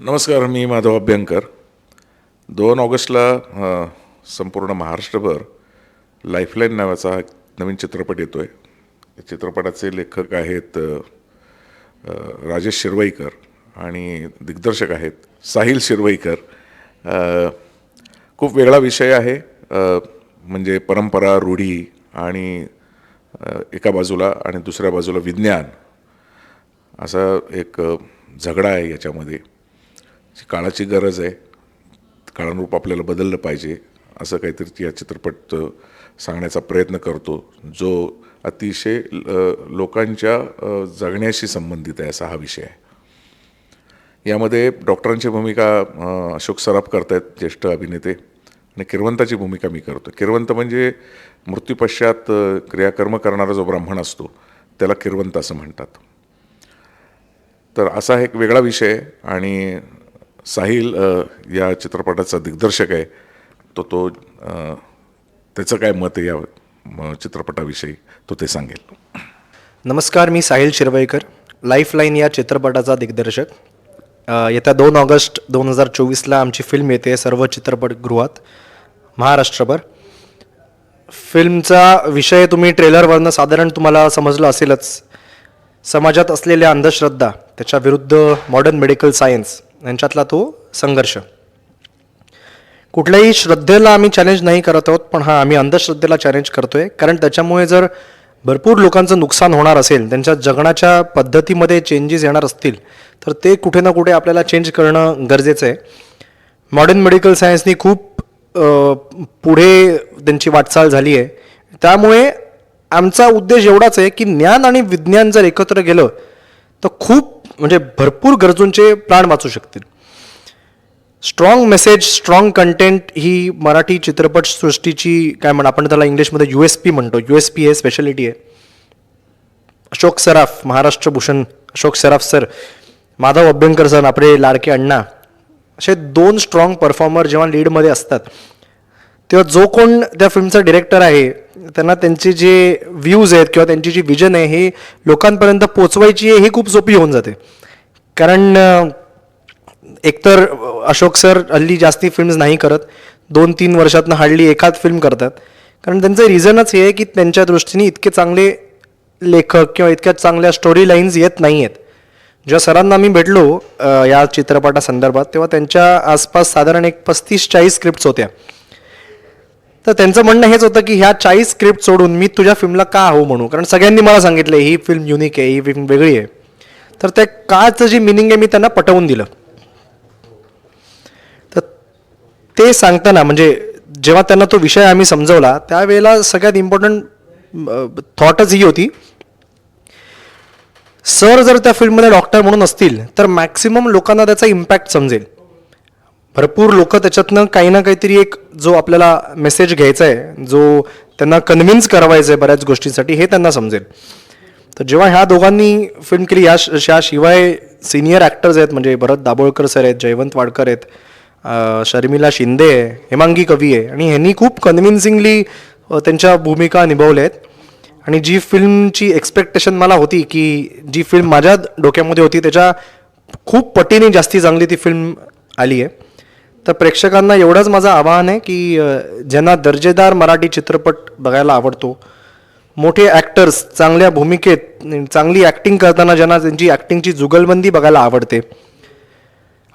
नमस्कार मी माधव अभ्यंकर. दोन ऑगस्टला संपूर्ण महाराष्ट्रभर लाईफलाईन नावाचा एक नवीन चित्रपट येतो आहे या चित्रपटाचे लेखक आहेत राजेश शिरवईकर आणि दिग्दर्शक आहेत साहिल शिरवईकर. खूप वेगळा विषय आहे म्हणजे परंपरा रूढी आणि एका बाजूला आणि दुसऱ्या बाजूला विज्ञान. असा एक झगडा आहे याच्यामध्ये. काळाची गरज आहे. काळानुरूप आपल्याला बदललं पाहिजे असं काहीतरी या चित्रपट सांगण्याचा प्रयत्न करतो जो अतिशय लोकांच्या जगण्याशी संबंधित आहे असा हा विषय आहे. यामध्ये डॉक्टरांची भूमिका अशोक सराफ करतायत ज्येष्ठ अभिनेते आणि किरवंताची भूमिका मी करतो. किरवंत म्हणजे मृत्यूपश्चात क्रियाकर्म करणारा जो ब्राह्मण असतो त्याला किरवंत असं म्हणतात. तर असा एक वेगळा विषय आहे आणि साहिल या चित्रपटाचा दिग्दर्शक आहे. तो तो त्याचं काय मत आहे या चित्रपटाविषयी? तो ते सांगेल. नमस्कार मी साहिल शिरवईकर लाईफलाईन या चित्रपटाचा दिग्दर्शक. येत्या दोन ऑगस्ट दोन हजार चोवीसला आमची फिल्म येते सर्व चित्रपटगृहात महाराष्ट्रभर. फिल्मचा विषय तुम्ही ट्रेलरवरनं साधारण तुम्हाला समजलं असेलच. समाजात असलेल्या अंधश्रद्धा त्याच्या विरुद्ध मॉडर्न मेडिकल सायन्स यांच्यातला तो संघर्ष. कुठल्याही श्रद्धेला आम्ही चॅलेंज नाही करत आहोत पण हा आम्ही अंधश्रद्धेला चॅलेंज करतोय. कारण त्याच्यामुळे जर भरपूर लोकांचं नुकसान होणार असेल त्यांच्या जगण्याच्या पद्धतीमध्ये चेंजेस येणार असतील तर ते कुठे ना कुठे आपल्याला चेंज करणं गरजेचं आहे. मॉडर्न मेडिकल सायन्सनी खूप पुढे त्यांची वाटचाल झाली आहे. त्यामुळे आमचा उद्देश एवढाच आहे की ज्ञान आणि विज्ञान जर एकत्र गेलं तर खूप म्हणजे भरपूर गरजूंचे प्राण वाचू शकतील. स्ट्रॉंग मेसेज स्ट्रॉंग कंटेंट ही मराठी चित्रपटसृष्टीची काय म्हणा आपण त्याला इंग्लिशमध्ये यू एस पी म्हणतो. यू एस पी हे स्पेशालिटी आहे. अशोक सराफ महाराष्ट्र भूषण अशोक सराफ सर माधव अभ्यंकर सर आपले लाडके अण्णा असे दोन स्ट्रॉंग परफॉर्मर जेव्हा लीडमध्ये असतात तेव्हा जो कोण त्या फिल्मचा डिरेक्टर आहे त्यांना त्यांचे जे व्ह्यूज आहेत किंवा त्यांची जी विजन आहे हे लोकांपर्यंत पोचवायची आहे ही खूप सोपी होऊन जाते. कारण एकतर अशोक सर हल्ली जास्ती फिल्म्स नाही करत. दोन तीन वर्षातनं हार्डली एखाद फिल्म करतात. कारण त्यांचं रिझनच हे आहे की त्यांच्या दृष्टीने इतके चांगले लेखक किंवा इतक्या चांगल्या स्टोरी लाईन्स येत नाही आहेत जेव्हा सरांना आम्ही भेटलो या चित्रपटासंदर्भात तेव्हा त्यांच्या आसपास साधारण एक पस्तीस चाळीस स्क्रिप्ट्स होत्या. तर त्यांचं म्हणणं हेच होतं की ह्या चाळीस स्क्रिप्ट सोडून मी तुझ्या फिल्मला का हो म्हणू? कारण सगळ्यांनी मला सांगितलं ही फिल्म युनिक आहे ही फिल्म वेगळी आहे. तर त्या काचं जी मिनिंग आहे मी त्यांना पटवून दिलं. तर ते सांगताना म्हणजे जेव्हा त्यांना तो विषय आम्ही समजवला त्यावेळेला सगळ्यात इम्पॉर्टंट थॉटच ही होती सर जर त्या फिल्ममध्ये डॉक्टर म्हणून असतील तर मॅक्सिमम लोकांना त्याचा इम्पॅक्ट समजेल. भरपूर लोक त्याच्यातनं काही ना काहीतरी एक जो आपल्याला मेसेज घ्यायचा आहे जो त्यांना कन्व्हिन्स करवायचं आहे बऱ्याच गोष्टींसाठी हे त्यांना समजेल. तर जेव्हा ह्या दोघांनी फिल्म केली या शिवाय सिनियर ॲक्टर्स आहेत म्हणजे भरत दाभोळकर सर आहेत जयवंत वाडकर आहेत शर्मिला शिंदे आहे हेमांगी कवी आहे आणि ह्यांनी खूप कन्व्हिन्सिंगली त्यांच्या भूमिका निभावल्या आहेत. आणि जी फिल्मची एक्सपेक्टेशन मला होती की जी फिल्म माझ्या डोक्यामध्ये होती त्याच्या खूप पटीने जास्ती चांगली ती फिल्म आली आहे तर प्रेक्षकांना एवढंच माझं आवाहन आहे की ज्यांना दर्जेदार मराठी चित्रपट बघायला आवडतो मोठे ॲक्टर्स चांगल्या भूमिकेत चांगली ॲक्टिंग करताना ज्यांना त्यांची ॲक्टिंगची जुगलबंदी बघायला आवडते.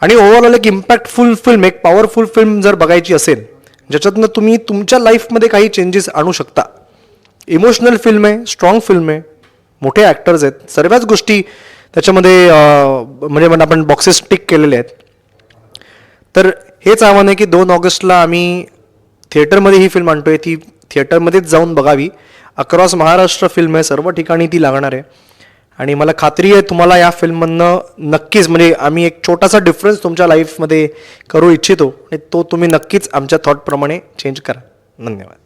आणि ओव्हरऑल एक इम्पॅक्टफुल फिल्म एक पॉवरफुल फिल्म जर बघायची असेल ज्याच्यातनं तुम्ही तुमच्या लाईफमध्ये काही चेंजेस आणू शकता. इमोशनल फिल्म आहे स्ट्रॉंग फिल्म आहे मोठे ॲक्टर्स आहेत. सर्वच गोष्टी त्याच्यामध्ये म्हणजे म्हणा आपण बॉक्सेस टिक केलेले आहेत. तर हेच आव्हान आहे की दोन ऑगस्टला आम्ही थिएटरमध्ये ही फिल्म आणतोय. ती थिएटरमध्येच जाऊन बघावी. अक्रॉस महाराष्ट्र फिल्म आहे. सर्व ठिकाणी ती लागणार आहे. आणि मला खात्री आहे तुम्हाला या फिल्ममधनं नक्कीच म्हणजे आम्ही एक छोटासा डिफरन्स तुमच्या लाईफमध्ये करू इच्छितो. आणि तो तुम्ही नक्कीच आमच्या थॉटप्रमाणे चेंज करा. धन्यवाद.